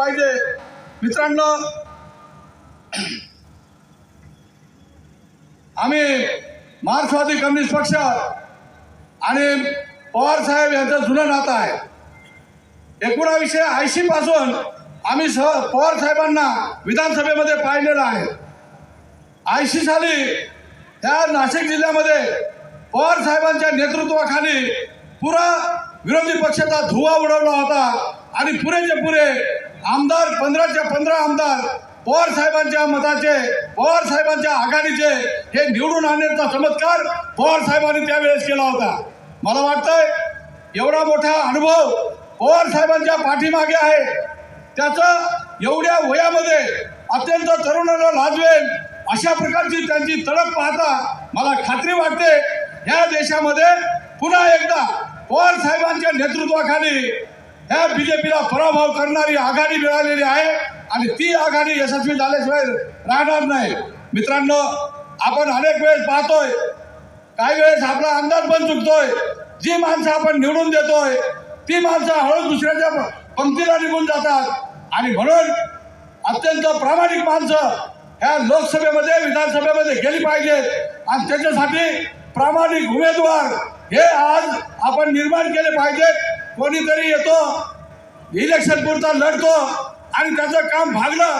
पाहिजे. मित्रांनो आम्ही मार्क्सवादी कम्युनिस्ट पक्ष आणि पवार साहेब यांचं जुनं नातं आहे. एकोणावीसशे ऐंशी पासून आम्ही सह पवार साहेबांना विधानसभेमध्ये पाहिलेलं आहे. ऐंशी साली त्या नाशिक जिल्ह्यामध्ये पवार साहेबांच्या नेतृत्वाखाली पुरा विरोधी पक्षाचा धुवा उडवला होता. आणि पुरेचे पुरे. आमदार पंधराच्या पंधरा आमदार पवार साहेबांच्या मताचे पवार साहेबांच्या आघाडीचे हे निवडून आणण्याचा चमत्कार पवार साहेबांनी त्यावेळेस केला होता. मला वाटतंय एवढा मोठा अनुभव पवार साहेबांच्या पाठीमागे आहे. त्याचं एवढ्या वयामध्ये अत्यंत तरुणाला लाजवेल अशा प्रकारची त्यांची तडक पाहता मला खात्री वाटते ह्या देशामध्ये पुन्हा एकदा पवार साहेबांच्या नेतृत्वाखाली ह्या बीजेपीला पराभव करणारी आघाडी मिळालेली आहे आणि ती आघाडी यशस्वी झाल्याशिवाय राहणार नाही. मित्रांनो आपण अनेक वेळेस पाहतोय काही वेळेस आपला अंदाज पण चुकतोय. जी माणसं आपण निवडून देतोय ती माणसं हळू दुसऱ्याच्या पंक्तीला निघून जातात. आणि म्हणून अत्यंत प्रामाणिक माणसं ह्या लोकसभेमध्ये विधानसभेमध्ये गेली पाहिजेत. आणि त्याच्यासाठी प्रामाणिक उमेदवार हे आज आपण निर्माण केले पाहिजेत कोणीतरी येतो इलेक्शन पुरता लढतो आणि त्याचं काम भागलं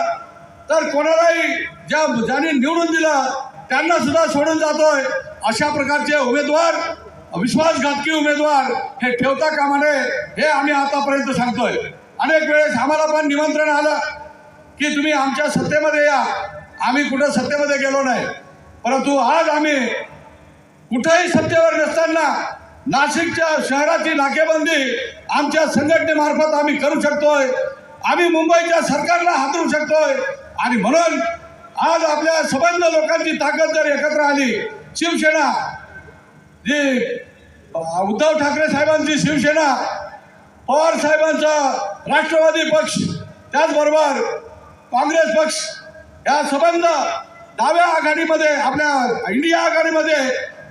तर कोणालाही ज्या ज्यांनी निवडून दिलं त्यांना सुद्धा सोडून जातोय. अशा प्रकारचे उमेदवार विश्वासघातकी उमेदवार हे ठेवता कामा नये हे आम्ही आतापर्यंत सांगतोय. अनेक वेळेस आम्हाला पण निमंत्रण आलं की तुम्ही आमच्या सत्तेमध्ये या. आम्ही कुठं सत्तेमध्ये गेलो नाही. परंतु आज आम्ही कुठेही सत्तेवर नसताना नाशिकच्या शहराची नाकेबंदी आमच्या संघटनेमार्फत आम्ही करू शकतोय. आम्ही मुंबईच्या सरकारला हातरू शकतोय. आणि म्हणून आज आपल्या संबंध लोकांची ताकद जर एकत्र आली शिवसेना जी उद्धव ठाकरे साहेबांची शिवसेना पवार साहेबांचा राष्ट्रवादी पक्ष त्याचबरोबर काँग्रेस पक्ष या संबंध डाव्या आघाडीमध्ये आपल्या इंडिया आघाडीमध्ये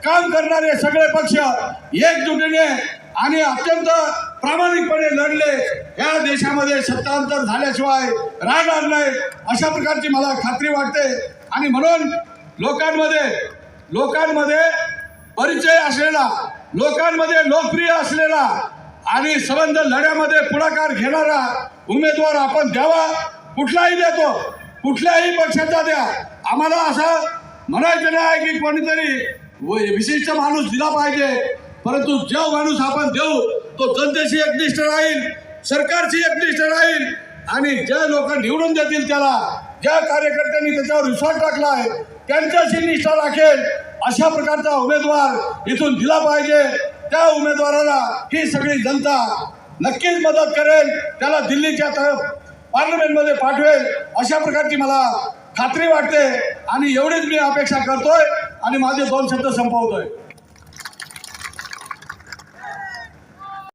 काम करणारे सगळे पक्ष एकजुटीने आणि अत्यंत प्रामाणिकपणे लढले. या देशामध्ये सत्तांतर झाल्याशिवाय राहणार नाही अशा प्रकारची मला खात्री वाटते. आणि म्हणून लोकांमध्ये लोकांमध्ये परिचय असलेला लोकांमध्ये लोकप्रिय असलेला आणि संबंध लढ्यामध्ये पुढाकार घेणारा उमेदवार आपण द्यावा कुठलाही देतो कुठल्याही पक्षाचा द्या. आम्हाला असं म्हणायचं नाही की कोणीतरी विशिष्ट माणूस दिला पाहिजे. परंतु जो माणूस आपण देऊ तो जनतेशी एकनिष्ठ राहील सरकारशी एकनिष्ठ राहील. आणि ज्या लोक निवडून देतील त्याला ज्या कार्यकर्त्यांनी त्याच्यावर विश्वास टाकलाय त्यांच्याशी निष्ठा राखेल. अशा प्रकारचा उमेदवार इथून दिला पाहिजे. त्या उमेदवाराला ही सगळी जनता नक्कीच मदत करेल. त्याला दिल्लीच्या तरफ पार्लमेंटमध्ये पाठवेल. अशा प्रकारची मला खात्री वाटते. आणि एवढीच मी अपेक्षा करतोय. आणि माझे दोन शब्द संपवतोय.